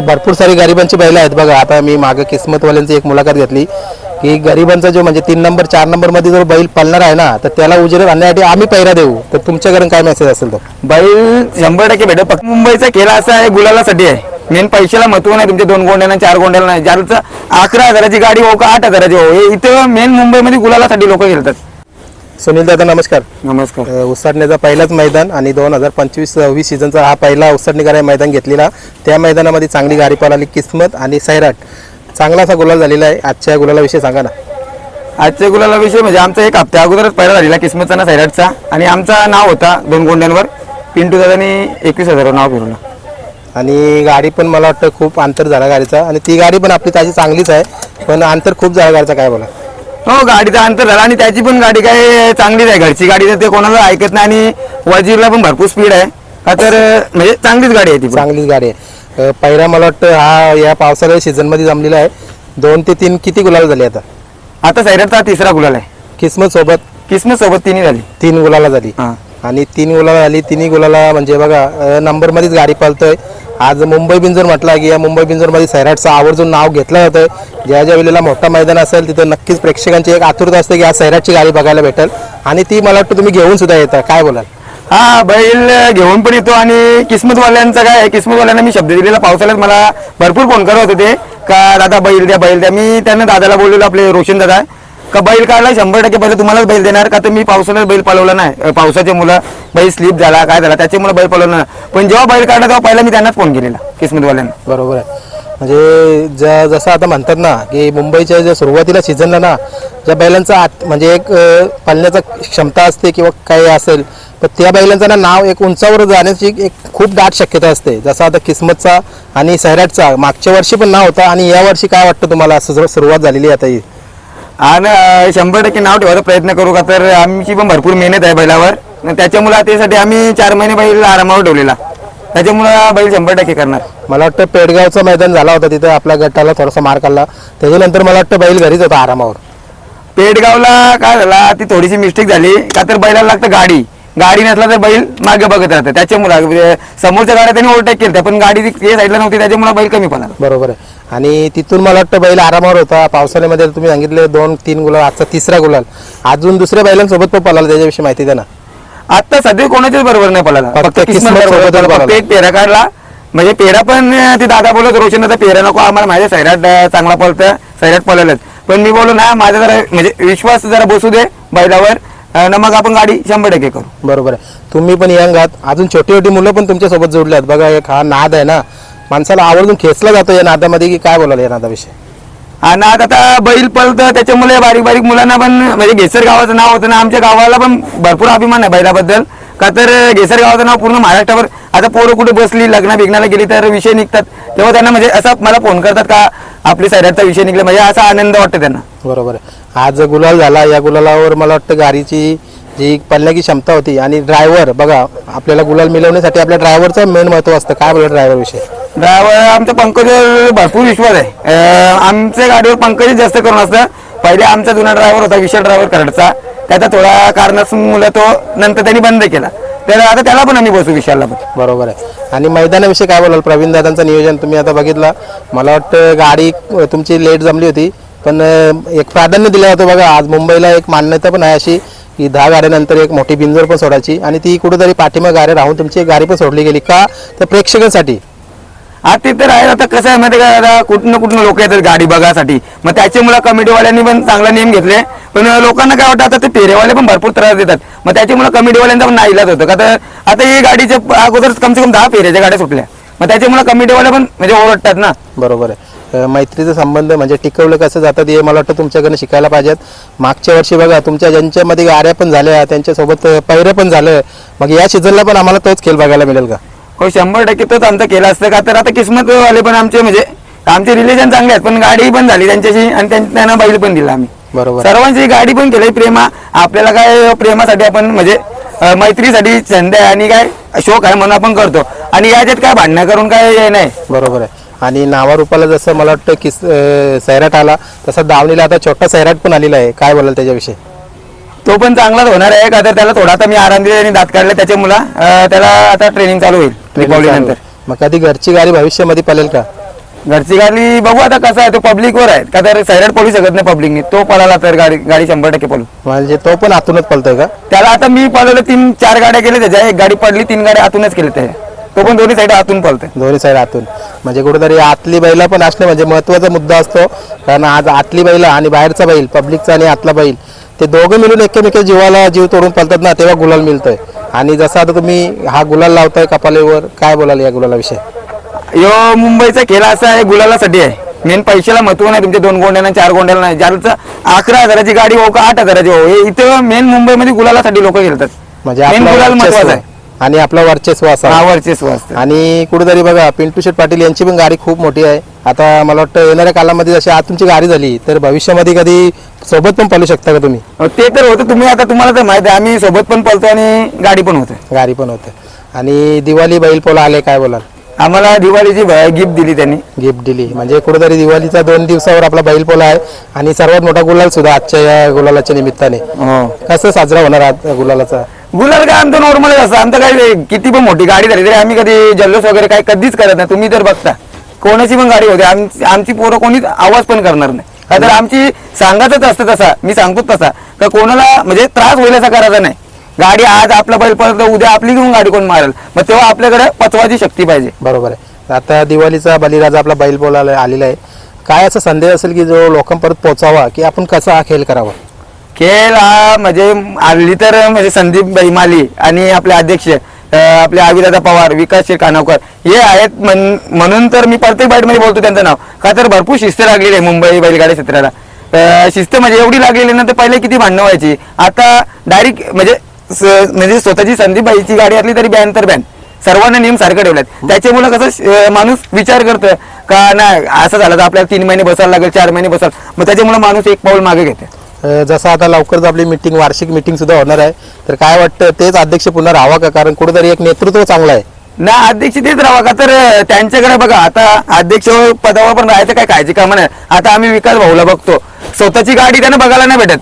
भरपूर सारी गरिबांची बैल आहेत बघा. आता मी मागे किस्मतवाल्यांची एक मुलाखत घेतली की गरिबांचा जो म्हणजे तीन नंबर चार नंबरमध्ये जो बैल पळणार आहे ना तर त्याला उजेड आणण्यासाठी आम्ही पैरा देऊ. तर तुमच्याकडून काय मेसेज असेल तर बैल शंभर टक्के भेटत फक्त मुंबईचा केला असा आहे गुलालासाठी आहे. मेन पैशाला महत्त्व नाही तुमच्या दोन गोंड्याला चार गोंड्याला नाही. ज्याचं अकरा हजाराची गाडी हो का आठ हजाराची हो हे इथं मेन मुंबईमध्ये गुलालासाठी लोक खेळतात. सुनील दादा नमस्कार. नमस्कार. अ, उसाटण्याचा पहिलाच मैदान आणि दोन हजार पंचवीस सव्वीस सीझनचा हा पहिला उसाटणीकर मैदान घेतलेला. त्या मैदानामध्ये चांगली गाडी पळाली किस्मत आणि सैराट. चांगला असा गुलाल झालेला आहे. आजच्या गुलालाविषयी सांगा ना. आजच्या गुलाला विषय म्हणजे आमचा एक हप्त्या अगोदरच पहिला झालेला किस्मतचा ना सैराटचा. आणि आमचा नाव होता दोन गोंड्यांवर. पिंटू दादानी एकवीस हजारावर नाव फिरवलं. आणि गाडी पण मला वाटतं खूप अंतर झाला गाडीचा. आणि ती गाडी पण आपली ताजी चांगलीच आहे. पण अंतर खूप झालं गाडीचा काय बोला. हो गाडीचा अंतर झाला आणि त्याची पण गाडी काय चांगलीच आहे. घरची गाडी तर ते कोणाला ऐकत नाही आणि वजीरला पण भरपूर स्पीड आहे. का तर म्हणजे चांगलीच गाडी आहे ती पण. चांगलीच गाडी आहे. पहिला मला वाटतं हा या पावसाळ्या सीझनमध्ये जमलेला आहे. दोन ते तीन किती गुलाल झाले आता? आता सैराटचा तिसरा गुलाल आहे. किस्मत सोबत? किस्मत सोबत तिन्ही झाली. तीन गुलाला झाली. हा. आणि तीन गुलाला झाली तिन्ही गुलाला म्हणजे बघा अ, नंबरमध्येच गाडी पळतोय. आज मुंबई बिंजोर म्हटलं की या मुंबई बिंजोरमध्ये सैराटचं आवर्जून नाव घेतलं जातं ज्या ज्या वेळेला मोठा मैदान असेल तिथं नक्कीच प्रेक्षकांची एक आतुरता असते की आज सैराटची गाडी बघायला भेटेल. आणि ती मला वाटतं तुम्ही घेऊन सुद्धा येता. काय बोलाल? हा बैल घेऊन पण येतो आणि किस्मतवाल्यांचं काय किस्मतवाल्यांना मी शब्द दिलेला पावसाळ्यात मला भरपूर फोन करत होते. ते का दादा बैल द्या बैल द्या. मी त्यांना दादाला बोललेलो आपले रोशन दादा. का बैल काढला शंभर टक्के पहिले तुम्हालाच बैल देणार का तर मी पावसानं बैल पळवला नाही? पावसाचे पावसाच्या मुलं बैल स्लिप झाला काय झाला त्याच्यामुळे बैल पळवला नाही. पण जेव्हा बैल काढला तेव्हा पहिला मी त्यांनाच फोन केलेला किस्मतवाल्यांना. बरोबर आहे. म्हणजे ज्या जसं आता म्हणतात ना की मुंबईच्या ज्या सुरुवातीला सीझनला ना ज्या बैलांचा आत म्हणजे एक पालण्याचा क्षमता असते किंवा काही असेल तर त्या बैलांचं ना नाव एक उंचावर जाण्याची एक खूप दाट शक्यता असते. जसं आता किस्मतचा आणि सैराटचा मागच्या वर्षी पण नाव होता आणि या वर्षी काय वाटतं तुम्हाला? असं सुरुवात झालेली आहे आता ही. आणि शंभर टक्के नाव ठेवायचा प्रयत्न करू का? तर आमची पण भरपूर मेहनत आहे बैलावर. त्याच्यामुळे त्यासाठी आम्ही चार महिने बैल आरामावर ठेवलेला. त्याच्यामुळं बैल शंभर टक्के करणार. मला वाटतं पेडगावचं मैदान झाला होता तिथं आपल्या गटाला थोडासा मार खाल्ला. त्याच्यानंतर मला वाटतं बैल घरीच होता आरामावर. पेडगावला काय झाला ती थोडीशी मिस्टेक झाली. का तर बैलाला लागतं गाडी. गाडी नसला तर बैल मागे बघत राहतं. त्याच्यामुळे म्हणजे समोरच्या गाड्या त्यांनी ओव्हरटेक केलं पण गाडी साईडला नव्हती त्याच्यामुळे बैल कमी पडला. बरोबर आहे. आणि तिथून मला वाटतं बैल आरामावर होता. पावसाळ्यामध्ये तुम्ही सांगितले दोन तीन गुलाल आजचा तिसरा गुलाल. अजून दुसऱ्या बैलांसोबत पण पळाला त्याच्याविषयी माहिती द्या ना. आता सध्या कोणाच्याच बरोबर नाही फक्त किस्मत पळाला. फक्त. एक पेरा काढला म्हणजे पेरा पण ते दादा बोलत रोशन पेरा नको आम्हाला माझ्या सैराट चांगला पळतं सैराट पळलेलं पण मी बोललो ना माझा जरा म्हणजे विश्वास जरा बसू दे बैलावर. न मग आपण गाडी शंभर टक्के करू. बरोबर आहे. तुम्ही पण यंग आहात अजून छोटी छोटी मुलं पण तुमच्यासोबत जोडले आहेत बघा एक हा नाद आहे ना. माणसाला आवर्जून खेचला जातो या नादामध्ये की काय बोलाल या नादाविषयी? आणि आता आता बैल पळतं त्याच्यामुळे बारीक बारीक मुलांना पण म्हणजे घेसर गावाचं नाव होतं ना आमच्या गावाला पण भरपूर अभिमान आहे बैलाबद्दल. का तर घेसर गावाचं नाव पूर्ण महाराष्ट्रावर आता पोरं कुठे बसली लग्न बिग्नाला गेली तर विषय निघतात. तेव्हा त्यांना म्हणजे असा मला फोन करतात का आपली सैराटचा विषय निघला म्हणजे असा आनंद वाटतो त्यांना. बरोबर आहे. आज गुलाल झाला या गुलालावर मला वाटतं गाडीची जी पळण्याची क्षमता होती आणि ड्रायव्हर बघा आपल्याला गुलाल मिळवण्यासाठी आपल्या ड्रायव्हरचं मेन महत्त्व असतं. काय बोला ड्रायव्हर विषयी? ड्रायव्हर आमच्या पंकजवर भरपूर विश्वास आहे. आमच्या गाडीवर पंकजच जास्त करून असतं. पहिले आमचा जुना ड्रायव्हर होता विशाल ड्रायव्हर कराडचा. त्याचा थोडा कारणामुळे तो नंतर त्यांनी बंद केला. तर आता त्याला पण आम्ही बसू विशालला पण. बरोबर आहे. आणि मैदानाविषयी काय बोलाल? प्रवीण दादांचं नियोजन तुम्ही आता बघितलं. मला वाटतं गाडी तुमची लेट जमली होती. पण एक प्राधान्य दिलं जातं बघा. आज मुंबईला एक मान्यता पण आहे अशी की दहा गाड्यानंतर एक मोठी बिंजोर पण सोडायची. आणि ती कुठेतरी पाठीमाग गाड्या राहून तुमची एक गाडी पण सोडली गेली का? तर प्रेक्षकांसाठी आता तर आहे आता कसं आहे माहिती का आता कुठनं ना लोक येतात गाडी बघायसाठी मग त्याच्यामुळे कमिटीवाल्यांनी पण चांगला नियम घेतले. पण लोकांना काय वाटतं आता ते फेरेवाले पण भरपूर त्रास देतात. मग त्याच्यामुळे कमिटीवाल्यांचा पण नाईलाज होतं. का तर आता ही गाडीच्या अगोदर कमसे कम दहा फेऱ्याच्या गाड्या सुटल्या. मग त्याच्यामुळे कमिटीवाले पण म्हणजे ओरडतात ना. बरोबर आहे. मैत्रीचा संबंध म्हणजे टिकवलं कसं जातात हे मला वाटतं तुमच्याकडनं शिकायला पाहिजेत. मागच्या वर्षी बघा तुमच्या ज्यांच्यामध्ये गाड्या पण झाल्या त्यांच्यासोबत पैरे पण झालं. मग या सीझनला पण आम्हाला तोच खेळ बघायला मिळेल का? हो शंभर टक्के तोच आमचा केला असतं का? तर आता किस्मत वाले पण आमचे म्हणजे आमचे रिलेशन चांगले आहेत पण गाडी पण झाली त्यांच्याशी आणि त्यां- त्यांना बैल पण दिला आम्ही. बरोबर. सर्वांची गाडी पण केली प्रेमा. आपल्याला काय प्रेमासाठी आपण म्हणजे मैत्रीसाठी छंद आहे आणि काय शोक आहे म्हणून आपण करतो. आणि याच्यात काय भांडणं करून काय हे नाही. बरोबर आहे. आणि नावारूपाला जसं मला वाटतं की सैराट आला तसा दावणीला आता छोटा सैराट पण आलेला आहे. काय बोलाल त्याच्याविषयी? तो पण चांगलाच होणार आहे का तर त्याला थोडा आता मी आराम दिला आणि दात काढले त्याच्यामुळे त्याला आता ट्रेनिंग चालू होईल. मग कधी घरची गाडी भविष्यामध्ये पळेल का? घरची गाडी बघू आता कसं आहे तो पब्लिकवर आहे. का तर सैराट पडू शकत नाही पब्लिकनी तो पळाला तर गाडी गाडी शंभर टक्के पळू. म्हणजे तो पण आतूनच पलतोय का? त्याला आता मी पळवलं तीन चार गाड्या केल्या त्याच्या. एक गाडी पडली तीन गाड्या आतूनच केल्या त्याच्या तो पण दोन्ही साईड आतून पळतोय. दोन्ही साईड आतून. म्हणजे कुठेतरी आतली बैला पण असणे म्हणजे महत्त्वाचा मुद्दा असतो. कारण आज आतली बैला आणि बाहेरचा बैल पब्लिकचा आणि आतला बैल ते दोघं मिळून एकमेकाच्या जीवाला जीव तोडून पळतात ना तेव्हा गुलाल मिळतोय. आणि जसं आता तुम्ही हा गुलाल लावताय कपालेवर काय बोलाल या गुलालाविषयी? यो मुंबईचा खेळ असा आहे गुलालासाठी आहे. मेन पैशाला महत्त्व नाही तुमच्या दोन गोंड्याला चार गोंड्याला नाही. ज्याचं अकरा हजाराची गाडी हो का आठ हजाराची हो हे इथं मेन मुंबईमध्ये गुलालासाठी लोक खेळतात. म्हणजे मेन आपलं गुलाल महत्त्वाचा आहे. आणि आपलं वर्चस्व असा नावावरचे स्वस्त आणि कुठेतरी बघा पिंटू शेठ पाटील यांची पण गाडी खूप मोठी आहे. आता मला वाटतं येणाऱ्या कालामध्ये जशी आज तुमची गाडी झाली तर भविष्यामध्ये कधी सोबत पण पालू शकता का तुम्ही? ते तर होतं. तुम्ही आता तुम्हाला तर माहिती आहे आम्ही सोबत पण पळतो आणि गाडी पण होते. गाडी पण होते. आणि दिवाळी बैल पोला आले काय बोलाल? आम्हाला दिवाळीची गिफ्ट दिली त्यांनी. गिफ्ट दिली. म्हणजे कुठेतरी दिवाळीचा दोन दिवसावर आपला बैल पोला आहे. आणि सर्वात मोठा गुलाल सुद्धा आजच्या या गुलालाच्या निमित्ताने. हो. कसं साजरा होणार आज गुलालाचा? गुलाल काय आमचं नॉर्मलच असतं आमचं काय किती पण मोठी गाडी झाली तरी आम्ही कधी जल्लोष वगैरे काय कधीच करत नाही. तुम्ही तर बघता कोणाची पण गाडी होते. आम- आमची पोरं कोणीच आवाज पण करणार नाही. का तर आमची सांगायचंच असतं तसा. मी सांगतो तसा. का कोणाला म्हणजे त्रास होईल असा करायचा नाही. गाडी आज आपला बैल पळत उद्या आपली घेऊन गाडी कोण मारेल? मग तेव्हा आपल्याकडे पचवायची शक्ती पाहिजे. बरोबर आहे. आता दिवाळीचा बलिराजा आपला बैल बोलायला आलेला आहे. काय असा संदेश असेल की जो लोकांपर्यंत पोहोचावा की आपण कसा हा खेळ करावा? खेळ हा म्हणजे आली तर म्हणजे संदीप बैमाली आणि आपले अध्यक्ष आपले आविदादा पवार विकास शेठ कानावकर हे आहेत म्हण- म्हणून तर मी प्रत्येक बाईटमध्ये बोलतो त्यांचं नाव. का तर भरपूर शिस्त लागलेली आहे मुंबई बैलगाडी क्षेत्राला. शिस्त म्हणजे एवढी लागलेली ना तर पहिले किती भांडणं व्हायची? आता डायरेक्ट म्हणजे म्हणजे स्वतःची संदीप बाईची गाडी असली तरी बॅन तर बॅन. सर्वांना नियम सारखे ठेवलेत. त्याच्यामुळे कसं माणूस विचार करतोय का नाही असं झालं तर आपल्याला तीन महिने बसायला लागेल चार महिने बसाल मग त्याच्यामुळे माणूस एक पाऊल मागे घेते. जसं आता लवकरच आपली मिटिंग वार्षिक मिटिंग सुद्धा होणार आहे. तर काय वाटतं तेच अध्यक्ष पुन्हा राहावा का? कारण कुठेतरी एक नेतृत्व चांगलं आहे. ना अध्यक्ष तेच राहा का? तर त्यांच्याकडे बघा आता अध्यक्ष पदावर पण राहायचं काय काळजी कामं नाही आता आम्ही विकास भाऊला बघतो. स्वतःची गाडी त्यांना बघायला नाही भेटत.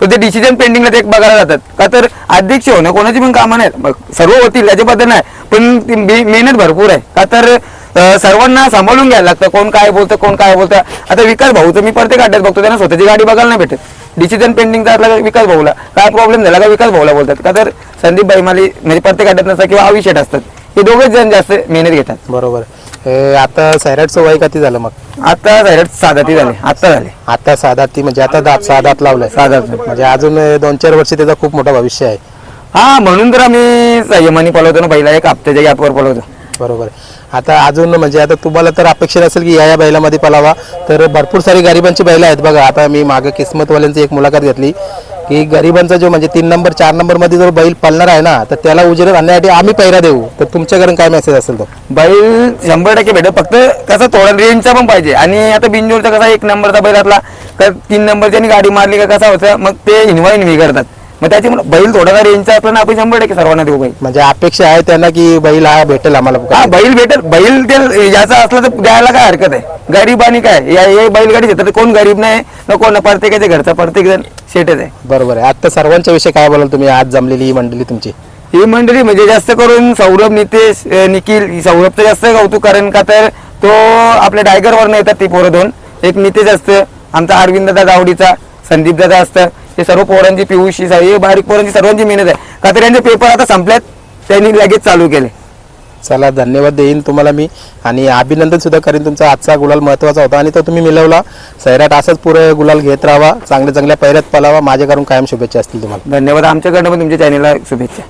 तर ते डिसिजन पेंडिंगला ते बघायला जातात. का तर अध्यक्ष होणं कोणाची पण कामं नाहीत. सर्व होतील याच्याबद्दल नाही. पण ती मे- मेहनत भरपूर आहे. का तर अं, सर्वांना सांभाळून घ्यायला लागतं. कोण काय बोलतं कोण काय बोलतं. आता विकास भाऊचं मी प्रत्येक अड्ड्यात बघतो त्यांना स्वतःची गाडी बघायला नाही भेटत. डिसिजन पेंडिंगचा का विकास भाऊला. काय प्रॉब्लेम झाला का विकास भाऊला बोलतात. का तर संदीप बैमाली म्हणजे प्रत्येक अड्ड्यात नसतात किंवा अविषेट असतात. हे दोघेच जण जास्त मेहनत घेतात. बरोबर. आता सैराटचं वय किती झालं मग? आता डायरेक्ट साधाती झाले. आता झाले. आता साधात ती म्हणजे आता दात सहा दात लावलाय. सहा दात. म्हणजे अजून दोन चार वर्ष त्याचा खूप मोठा भविष्य आहे. हा म्हणून तर आम्ही संयमानी पळवतो ना पहिला एक हप्त्याच्या गॅपवर पळवतो. बरोबर. आता अजून म्हणजे आता तुम्हाला तर अपेक्षा असेल की या या बैलामध्ये पलावा. तर भरपूर सारी गरिबांची बैलं आहेत बघा. आता मी मागे किस्मतवाल्यांची एक मुलाखत घेतली की गरिबांचा जो म्हणजे तीन नंबर चार नंबरमध्ये जर बैल पळणार आहे ना तर त्याला उजेड आणण्यासाठी आम्ही पैरा देऊ. तर तुमच्याकडून काय मेसेज असेल तो? बैल शंभर टक्के भेटत फक्त कसं थोडा रेंजचा पण पाहिजे. आणि आता बिंजोरचा कसा एक नंबरचा बैल असला तर तीन नंबरच्यानी गाडी मारली का कसा होतं मग ते इन्व्हा इन्व्ही करतात. मग त्याच्यामुळे बैल थोडासा रेंजचा असला ना आपण शंभर टक्के सर्वांना देऊ बैल म्हणजे अपेक्षा आहे त्यांना की बैल हा भेटेल आम्हाला हा बैल भेटल. बैल ते याचा असला तर द्यायला काय हरकत आहे? गरीब आणि काय? या हे बैलगाडी क्षेत्रात कोण गरीब नाही ना कोण प्रत्येकाच्या घरचा प्रत्येक जण शेटच आहे. बरोबर आहे. आता सर्वांच्या विषयी काय बोलाल तुम्ही? आज जमलेली ही मंडळी तुमची. ही मंडळी म्हणजे जास्त करून सौरभ नितेश अं, निखिल सौरभचं जास्त कौतुक कारण का तर तो आपल्या टायगरवरनं येतात ती पोरं दोन. एक नितेश असतं आमचा अरविंद दादा आवडीचा संदीप दादा असतं. हे सर्व पोरांची पियुषी हे बारीक पोरांची सर्वांची मेहनत आहे. का तर यांचे पेपर आता संपल्यात त्यांनी लगेच चालू केले. चला धन्यवाद देईन तुम्हाला मी आणि अभिनंदन सुद्धा करीन तुमचा. आजचा गुलाल महत्त्वाचा होता आणि तो तुम्ही मिळवला. सैराट असाच पुरं गुलाल घेत राहावा चांगल्या चांगल्या पैऱ्यात पलावा. माझ्याकडून कायम शुभेच्छा असतील तुम्हाला. धन्यवाद. आमच्याकडनं पण तुमच्या चॅनलला शुभेच्छा.